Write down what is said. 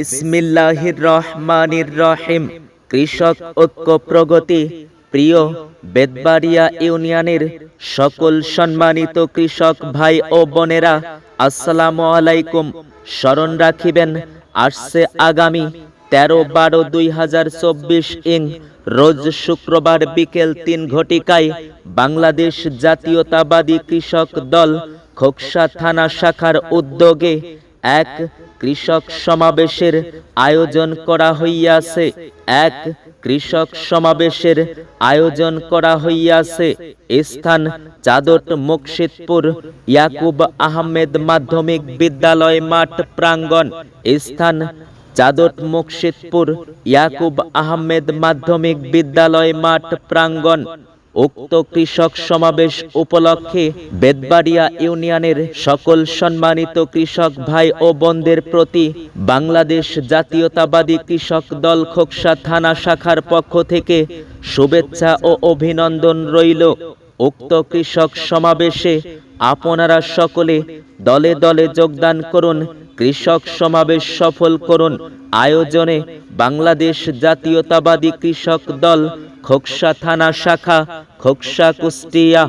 বিসমিল্লাহির রহমানির রহিম। কৃষক ঐক্য প্রগতি। প্রিয় বেদবাড়িয়া ইউনিয়নের সকল সম্মানিত কৃষক ভাই ও বোনেরা, আসসালামু আলাইকুম। স্মরণ রাখিবেন, আসছে আগামী তেরো বারো দুই হাজার চব্বিশ ইং রোজ শুক্রবার বিকেল তিন ঘটিকায় বাংলাদেশ জাতীয়তাবাদী কৃষক দল খোকসা থানা শাখার উদ্যোগে এক কৃষক সমাবেশের আয়োজন করা হইয়াছে। এক কৃষক সমাবেশের আয়োজন করা হইয়াছে। স্থান চাদট মুকশিদপুর ইয়াকুব আহমেদ মাধ্যমিক বিদ্যালয় মাঠ প্রাঙ্গণ। স্থান চাদট মুকশিদপুর ইয়াকুব আহমেদ মাধ্যমিক বিদ্যালয় মাঠ প্রাঙ্গণ। উক্ত কৃষক সমাবেশ উপলক্ষে বেদবাড়িয়া ইউনিয়নের সকল সম্মানিত কৃষক ভাই ও বোনদের প্রতি বাংলাদেশ জাতীয়তাবাদী কৃষক দল খোকসা থানা শাখার পক্ষ থেকে শুভেচ্ছা ও অভিনন্দন রইল। উক্ত কৃষক সমাবেশে আপনারা সকলে দলে দলে যোগদান করুন, কৃষক সমাবেশ সফল করুন। আয়োজনে বাংলাদেশ জাতীয়তাবাদী কৃষক দল খোকসা থানা শাখা খোকসা কুষ্টিয়া।